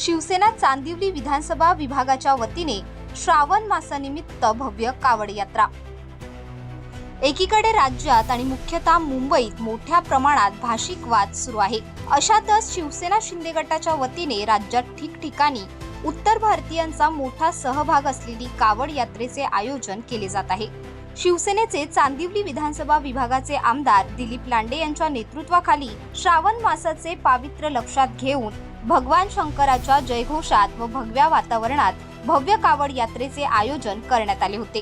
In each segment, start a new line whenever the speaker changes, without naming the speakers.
शिवसेना चांदिवली विधानसभा विभागाच्या वतीने श्रावण मासानिमित्त भव्य कावड यात्रा. एकीकडे राज्यात आणि मुख्यतः मुंबईत मोठ्या प्रमाणात भाषिक वाद सुरू आहे. अशातच शिवसेना शिंदे गटाच्या वतीने राज्यात ठिकठिकाणी उत्तर भारतीयांचा मोठा सहभाग असलेली कावड यात्रेचे आयोजन केले जात आहे. शिवसेनेचे चांदिवली विधानसभा विभागाचे आमदार दिलीप लांडे यांच्या नेतृत्वाखाली श्रावण मासाचे पावित्र्य लक्षात घेऊन भगवान शंकराच्या जयघोषात व भगव्या वातावरणात भव्य कावड यात्रेचे आयोजन करण्यात आले होते.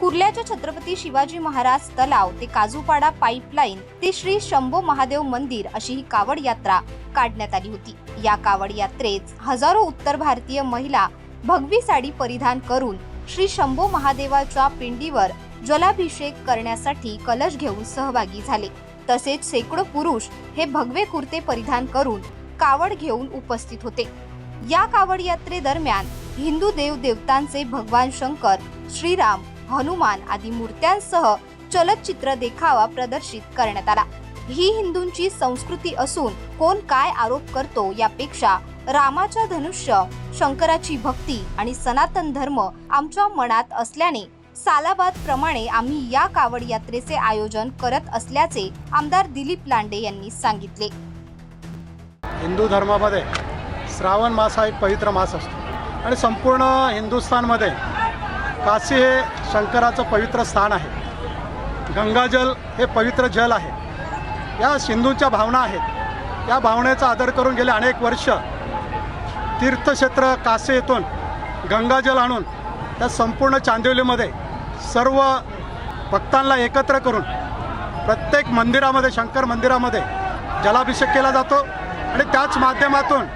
कुर्ल्याच्या छत्रपती शिवाजी महाराज तलाव ते काजूपाडा पाईपलाईन ते श्री शंभो महादेव मंदिर अशी ही कावड यात्रा काढण्यात आली होती. या कावड यात्रेत हजारो उत्तर भारतीय महिला भगवी साडी परिधान करून श्री शंभो महादेवाच्या पिंडीवर जलाभिषेक करण्यासाठी कलश घेऊन सहभागी झाले. तसेच शेकडो पुरुष हे भगवे कुर्ते परिधान करून कावड घेऊन उपस्थित होते. या कावड यात्रेदरम्यान हिंदू देव देवतांचे भगवान शंकर श्रीराम हनुमान आदी मूर्त्यांसह चलचित्र देखावा प्रदर्शित करण्यात आला. ही हिंदूंची संस्कृती असून कोण काय आरोप करतो यापेक्षा रामाच्या धनुष्य शंकराची भक्ती आणि सनातन धर्म आमच्या मनात असल्याने सालाबाद प्रमाणे आम्ही या कावड यात्रेचे आयोजन करत असल्याचे आमदार दिलीप लांडे यांनी सांगितले.
हिंदू धर्मामध्ये श्रावण मास हा एक पवित्र मास असतो. आणि संपूर्ण हिंदुस्थानमध्ये काशी हे शंकराचं पवित्र स्थान आहे. गंगाजल हे पवित्र जल आहे. या हिंदूंच्या भावना आहेत. या भावनेचा आदर करून गेले अनेक वर्ष तीर्थक्षेत्र काशी येथून गंगाजल आणून त्या संपूर्ण चांदिवलीमध्ये सर्व भक्तांना एकत्र करून प्रत्येक मंदिरामध्ये शंकर मंदिरामध्ये जलाभिषेक केला जातो. आणि त्याच माध्यमातून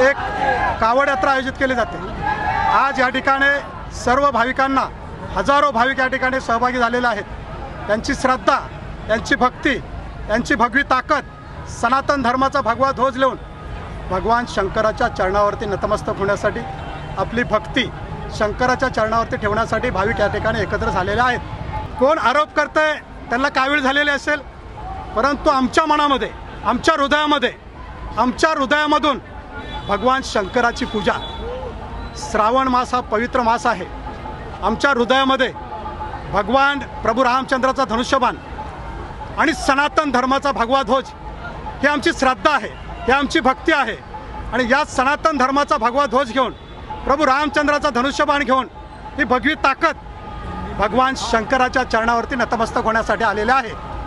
एक कावड यात्रा आयोजित केली जाते. आज या ठिकाणी सर्व भाविकांना हजारो भाविक या ठिकाणी सहभागी झालेले आहेत. त्यांची श्रद्धा त्यांची भक्ती यांची भगवी ताकद सनातन धर्माचा भगवा ध्वज लेऊन भगवान शंकराच्या चरणावरती नतमस्तक होण्यासाठी आपली भक्ती शंकराच्या चरणावरती ठेवण्यासाठी भाविक या ठिकाणी एकत्र झालेले आहेत. कोण आरोप करतंय त्यांना कावीळ झालेले असेल परंतु आमच्या मनामध्ये आमच्या हृदयामध्ये आमच्या हृदयामधून भगवान शंकराची पूजा. श्रावण मास हा पवित्र मास आहे. आमच्या हृदयामध्ये भगवान प्रभू रामचंद्राचा धनुष्यबाण आणि सनातन धर्माचा भगवा ध्वज ही आमची श्रद्धा आहे ही आमची भक्ती आहे. आणि या सनातन धर्माचा भगवा ध्वज घेऊन प्रभू रामचंद्राचा धनुष्यबाण घेऊन ही भगवी ताकद भगवान शंकराच्या चरणावरती नतमस्तक होण्यासाठी आलेले आहे.